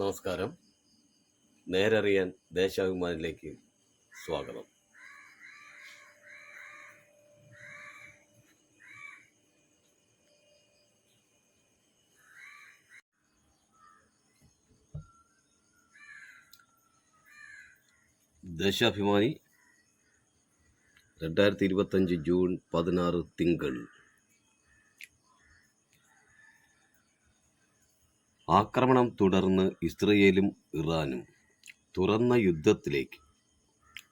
നമസ്കാരം. നേരറിയാൻ ദേശാഭിമാനിലേക്ക് സ്വാഗതം. ദേശാഭിമാനി രണ്ടായിരത്തി ഇരുപത്തഞ്ച് ജൂൺ പതിനാറ് തിങ്കൾ. ആക്രമണം തുടർന്ന് ഇസ്രയേലും ഇറാനും തുറന്ന യുദ്ധത്തിലേക്ക്.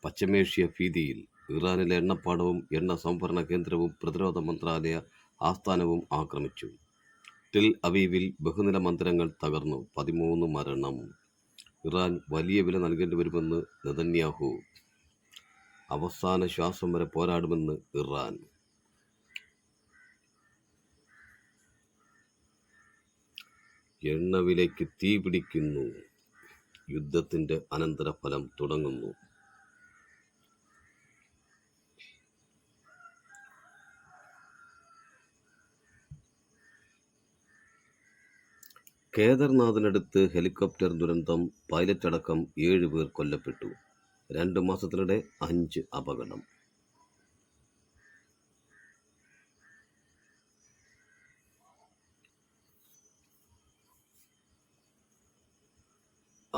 പശ്ചിമേഷ്യ ഭീതിയിൽ ഇറാനിലെ എണ്ണപ്പാടവും എണ്ണ സംഭരണ കേന്ദ്രവും പ്രതിരോധ മന്ത്രാലയ ആസ്ഥാനവും ആക്രമിച്ചു. ടിൽ അവീവിൽ ബഹുനില മന്ദിരങ്ങൾ തകർന്നു. പതിമൂന്ന് മരണം. ഇറാൻ വലിയ വില നൽകേണ്ടി വരുമെന്ന് നെതന്യാഹു അവസാന ശ്വാസം വരെ പോരാടുമെന്ന് ഇറാൻ എണ്ണവിലയ്ക്ക് തീ പിടിക്കുന്നു. യുദ്ധത്തിന്റെ അനന്തരഫലം തുടങ്ങുന്നു. കേദർനാഥിനടുത്ത് ഹെലികോപ്റ്റർ ദുരന്തം പൈലറ്റ് അടക്കം ഏഴ് പേർ കൊല്ലപ്പെട്ടു. രണ്ട് മാസത്തിനിടെ അഞ്ച് അപകടം.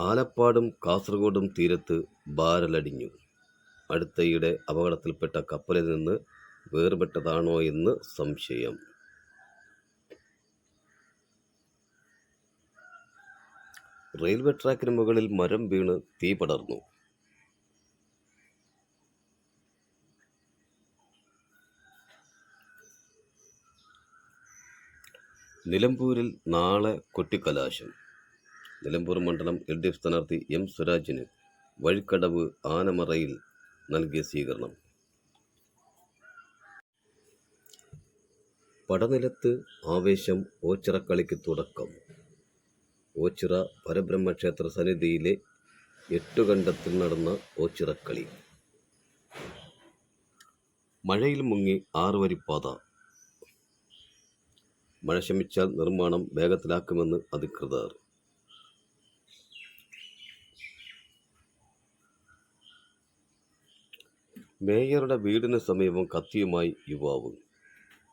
ആലപ്പാടും കാസർഗോഡും തീരത്ത് ബാരലടിഞ്ഞു. അടുത്തയിടെ അപകടത്തിൽപ്പെട്ട കപ്പലിൽ നിന്ന് വേർപെട്ടതാണോ എന്ന് സംശയം. റെയിൽവേ ട്രാക്കിന് മുകളിൽ മരം വീണ് തീ പടർന്നു. നിലമ്പൂരിൽ നാളെ കൊട്ടിക്കലാശം. നിലമ്പൂർ മണ്ഡലം എൽ ഡി എഫ് സ്ഥാനാർത്ഥി എം സ്വരാജിന് വഴിക്കടവ് ആനമറയിൽ നൽകിയ സ്വീകരണം. പടനിലത്ത് ആവേശം ഓച്ചിറക്കളിക്ക് തുടക്കം. ഓച്ചിറ പരബ്രഹ്മക്ഷേത്ര സന്നിധിയിലെ എട്ടുകണ്ടത്തിൽ നടന്ന ഓച്ചിറക്കളി. മഴയിൽ മുങ്ങി ആറുവരിപ്പാത. മഴ ശമിച്ചാൽ നിർമ്മാണം വേഗത്തിലാക്കുമെന്ന് അധികൃതർ. മേയറുടെ വീടിന് സമീപം കത്തിയുമായി യുവാവ്.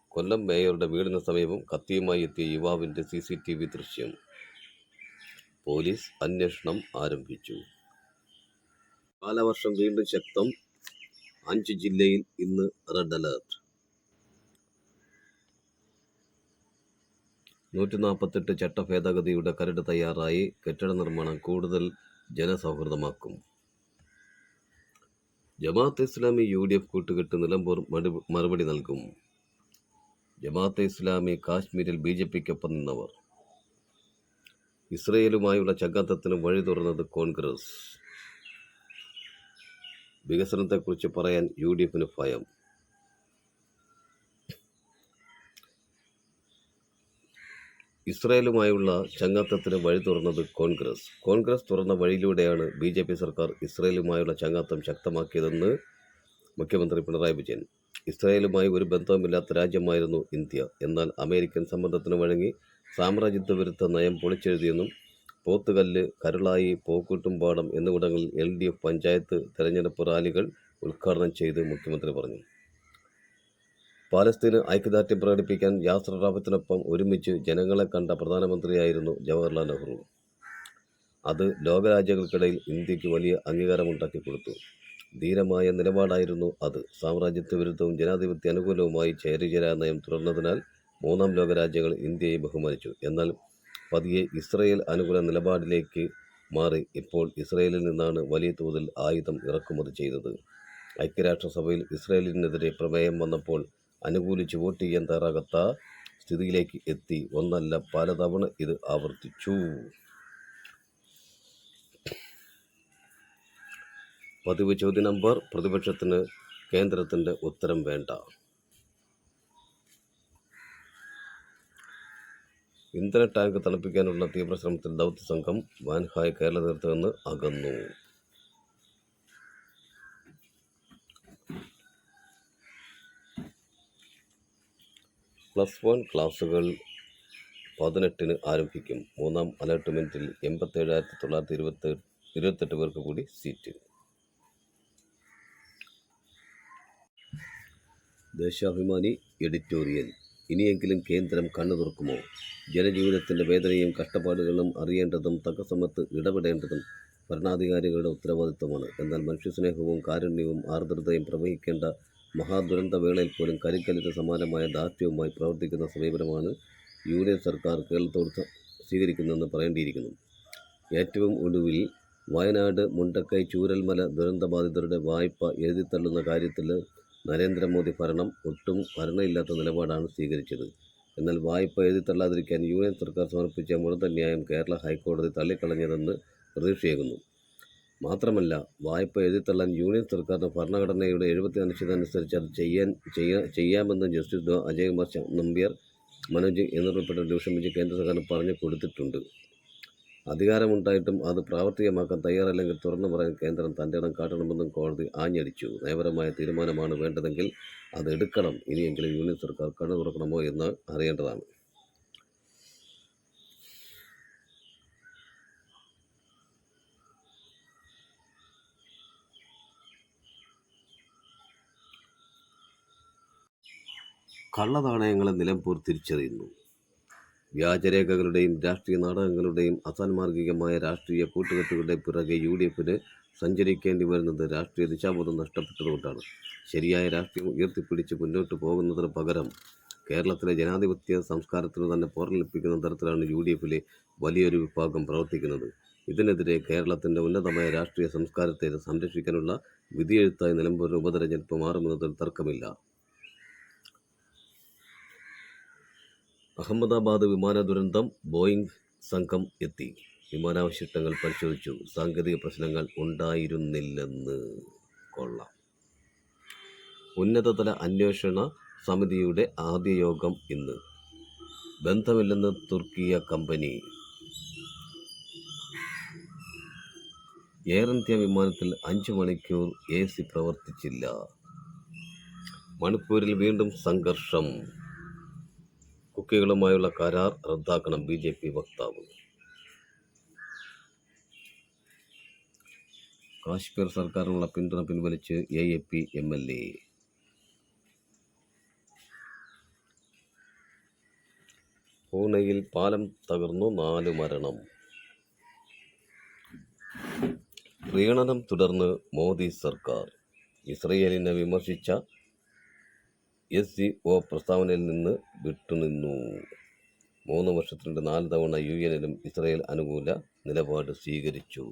കൊല്ലം മേയറുടെ വീടിന് സമീപം കത്തിയുമായി എത്തിയ യുവാവിന്റെ സി സി ടി വി ദൃശ്യം. പോലീസ് അന്വേഷണം ആരംഭിച്ചു. കാലവർഷം വീണ്ടും ശക്തം. അഞ്ച് ജില്ലയിൽ ഇന്ന് റെഡ് അലേർട്ട്. നൂറ്റി നാൽപ്പത്തെട്ട് ചട്ടഭേദഗതിയുടെ കരട് തയ്യാറായി. കെട്ടിട നിർമ്മാണം കൂടുതൽ ജനസൗഹൃദമാക്കും. Jamaate Islami U D F കൂട്ടുകെട്ട് നിലമ്പൂർ മറുപടി നൽകും. ജമാഅത്തെ ഇസ്ലാമി കാശ്മീരിൽ ബി ജെ പിക്കൊപ്പം നിന്നവർ. ഇസ്രയേലുമായുള്ള ചങ്ങാത്തത്തിന് വഴി തുറന്നത് കോൺഗ്രസ്. വികസനത്തെക്കുറിച്ച് പറയാൻ യു ഡി എഫിന് ഭയം. ഇസ്രയേലുമായുള്ള ചങ്ങാത്തത്തിന് വഴി തുറന്നത് കോൺഗ്രസ്. കോൺഗ്രസ് തുറന്ന വഴിയിലൂടെയാണ് ബി ജെ പി സർക്കാർ ഇസ്രയേലുമായുള്ള ചങ്ങാത്തം ശക്തമാക്കിയതെന്ന് മുഖ്യമന്ത്രി പിണറായി വിജയൻ. ഇസ്രായേലുമായി ഒരു ബന്ധവുമില്ലാത്ത രാജ്യമായിരുന്നു ഇന്ത്യ. എന്നാൽ അമേരിക്കൻ സമ്മർദ്ദത്തിന് വഴങ്ങി സാമ്രാജ്യത്വ വിരുദ്ധ നയം പൊളിച്ചെഴുതിയെന്നും പോത്തുകല്ല് കരുളായി പോക്കൂട്ടുംപാടം എന്നിവിടങ്ങളിൽ എൽ ഡി എഫ് പഞ്ചായത്ത് തെരഞ്ഞെടുപ്പ് റാലികൾ ഉദ്ഘാടനം ചെയ്ത് മുഖ്യമന്ത്രി പറഞ്ഞു. പാലസ്തീന് ഐക്യദാർഢ്യം പ്രകടിപ്പിക്കാൻ യാസർ റാഫത്തിനൊപ്പം ഒരുമിച്ച് ജനങ്ങളെ കണ്ട പ്രധാനമന്ത്രിയായിരുന്നു ജവഹർലാൽ നെഹ്റു. അത് ലോകരാജ്യങ്ങൾക്കിടയിൽ ഇന്ത്യയ്ക്ക് വലിയ അംഗീകാരമുണ്ടാക്കി കൊടുത്തു. ധീരമായ നിലപാടായിരുന്നു അത്. സാമ്രാജ്യത്വ വിരുദ്ധവും ജനാധിപത്യ അനുകൂലവുമായി ചേരിചേരാ നയം തുടർന്നതിനാൽ മൂന്നാം ലോകരാജ്യങ്ങൾ ഇന്ത്യയെ ബഹുമാനിച്ചു. എന്നാൽ പതിയെ ഇസ്രയേൽ അനുകൂല നിലപാടിലേക്ക് മാറി ഇപ്പോൾ ഇസ്രയേലിൽ നിന്നാണ് വലിയ തോതിൽ ആയുധം ഇറക്കുമതി ചെയ്തത്. ഐക്യരാഷ്ട്രസഭയിൽ ഇസ്രയേലിനെതിരെ പ്രമേയം വന്നപ്പോൾ അനുകൂലിച്ച് വോട്ട് ചെയ്യാൻ തയ്യാറാകാത്ത സ്ഥിതിയിലേക്ക് എത്തി. ഒന്നല്ല പലതവണ ഇത് ആവർത്തിച്ചു. പതിവ് ചോദ്യ നമ്പർ പ്രതിപക്ഷത്തിന് കേന്ദ്രത്തിന്റെ ഉത്തരം വേണ്ട. ഇന്ധന ടാങ്ക് തണുപ്പിക്കാനുള്ള തീവ്രശ്രമത്തിൽ ദൗത്യ സംഘം വാൻഹായ് കേരള തീർത്ഥമെന്ന് അകന്നു. പ്ലസ് വൺ ക്ലാസുകൾ പതിനെട്ടിന് ആരംഭിക്കും. മൂന്നാം അലോട്ട്മെന്റിൽ എൺപത്തേഴായിരത്തി തൊള്ളായിരത്തി ഇരുപത്തി ഇരുപത്തെട്ട് പേർക്ക് കൂടി സീറ്റ്. ദേശാഭിമാനി എഡിറ്റോറിയൽ. ഇനിയെങ്കിലും കേന്ദ്രം കണ്ണു തുറക്കുമോ? ജനജീവിതത്തിന്റെ വേദനയും കഷ്ടപ്പാടുകളും അറിയേണ്ടതും തക്ക സമയത്ത് ഇടപെടേണ്ടതും ഭരണാധികാരികളുടെ ഉത്തരവാദിത്വമാണ്. എന്നാൽ മനുഷ്യസ്നേഹവും കാരുണ്യവും ആർദ്രതയും പ്രവഹിക്കേണ്ട മഹാദുരന്ത വേളയിൽ പോലും കരിക്കലിന് സമാനമായ ദാർഢ്യവുമായി പ്രവർത്തിക്കുന്ന സമീപനമാണ് യൂണിയൻ സർക്കാർ കേരളത്തോട് സ്വീകരിക്കുന്നതെന്ന് പറയേണ്ടിയിരിക്കുന്നു. ഏറ്റവും ഒടുവിൽ വയനാട് മുണ്ടക്കൈ ചൂരൽമല ദുരന്തബാധിതരുടെ വായ്പ എഴുതിത്തള്ളുന്ന കാര്യത്തിൽ നരേന്ദ്രമോദി ഭരണം ഒട്ടും ഭരണയില്ലാത്ത നിലപാടാണ് സ്വീകരിച്ചത്. എന്നാൽ വായ്പ എഴുതിത്തള്ളാതിരിക്കാൻ യൂണിയൻ സർക്കാർ സമർപ്പിച്ച മൃതന്യായം കേരള ഹൈക്കോടതി തള്ളിക്കളഞ്ഞതെന്ന് പ്രതീക്ഷയേകുന്നു. മാത്രമല്ല വായ്പ എഴുതിത്തള്ളാൻ യൂണിയൻ സർക്കാരിന് ഭരണഘടനയുടെ എഴുപത്തി അനുച്ഛേദമനുസരിച്ച് അത് ചെയ്യാൻ ചെയ്യാ ചെയ്യാമെന്ന് ജസ്റ്റിസ് അജയകുമാർ നമ്പ്യർ മനോജ് എന്നിവരുൾപ്പെട്ട ഡിവിഷൻ ബെഞ്ച് കേന്ദ്ര സർക്കാരിന് പറഞ്ഞു കൊടുത്തിട്ടുണ്ട്. അധികാരമുണ്ടായിട്ടും അത് പ്രാവർത്തികമാക്കാൻ തയ്യാറല്ലെങ്കിൽ തുറന്നു പറയാൻ കേന്ദ്രം തന്റെ ഇടം കാട്ടണമെന്നും കോടതി ആഞ്ഞടിച്ചു. നയപരമായ തീരുമാനമാണ് വേണ്ടതെങ്കിൽ അത് എടുക്കണം. ഇനിയെങ്കിലും യൂണിയൻ സർക്കാർ കണ്ണു തുറക്കണമോ എന്ന് അറിയേണ്ടതാണ്. കള്ളനാണയങ്ങളെ നിലമ്പൂർ തിരിച്ചറിയുന്നു. വ്യാജരേഖകളുടെയും രാഷ്ട്രീയ നാടകങ്ങളുടെയും അസാൻമാർഗികമായ രാഷ്ട്രീയ കൂട്ടുകെട്ടുകളുടെ പിറകെ യു ഡി എഫിന് സഞ്ചരിക്കേണ്ടി വരുന്നത് രാഷ്ട്രീയ ദിശാബോധം നഷ്ടപ്പെട്ടതുകൊണ്ടാണ്. ശരിയായ രാഷ്ട്രീയം ഉയർത്തിപ്പിടിച്ച് മുന്നോട്ട് പോകുന്നതിന് പകരം കേരളത്തിലെ ജനാധിപത്യ സംസ്കാരത്തിന് തന്നെ പോറലിപ്പിക്കുന്ന തരത്തിലാണ് യു ഡി എഫിലെ വലിയൊരു വിഭാഗം പ്രവർത്തിക്കുന്നത്. ഇതിനെതിരെ കേരളത്തിന്റെ ഉന്നതമായ രാഷ്ട്രീയ സംസ്കാരത്തെ സംരക്ഷിക്കാനുള്ള വിധിയെഴുത്തായി നിലമ്പൂർ ഉപതെരഞ്ഞെടുപ്പ് മാറുമെന്നതിൽ തർക്കമില്ല. അഹമ്മദാബാദ് വിമാന ദുരന്തം ബോയിംഗ് സംഘം എത്തി. വിമാനാവശിഷ്ടങ്ങൾ പരിശോധിച്ചു. സാങ്കേതിക പ്രശ്നങ്ങൾ ഉണ്ടായിരുന്നില്ലെന്ന്. കൊള്ളാം. ഉന്നതതല അന്വേഷണ സമിതിയുടെ ആദ്യ യോഗം ഇന്ന്. ബന്ധമില്ലെന്ന് തുർക്കിയ കമ്പനി. എയർ ഇന്ത്യ വിമാനത്തിൽ അഞ്ച് മണിക്കൂർ എ സി പ്രവർത്തിച്ചില്ല. മണിപ്പൂരിൽ വീണ്ടും സംഘർഷം. കുക്കികളുമായുള്ള കരാർ റദ്ദാക്കണം ബി ജെ പി വക്താവ്. കാശ്മീർ സർക്കാരിനുള്ള പിന്തുണ പിൻവലിച്ച് A A P M L A. പൂനെയിൽ പാലം തകർന്നു നാല് മരണം. പ്രീണനം തുടർന്ന് മോദി സർക്കാർ. ഇസ്രയേലിനെ വിമർശിച്ച എസ് സി ഒ പ്രസ്താവനയിൽ നിന്ന് വിട്ടുനിന്നു. മൂന്ന് വർഷത്തിനിടെ നാല് തവണ യു എനിലും ഇസ്രയേൽ അനുകൂല നിലപാട് സ്വീകരിച്ചു.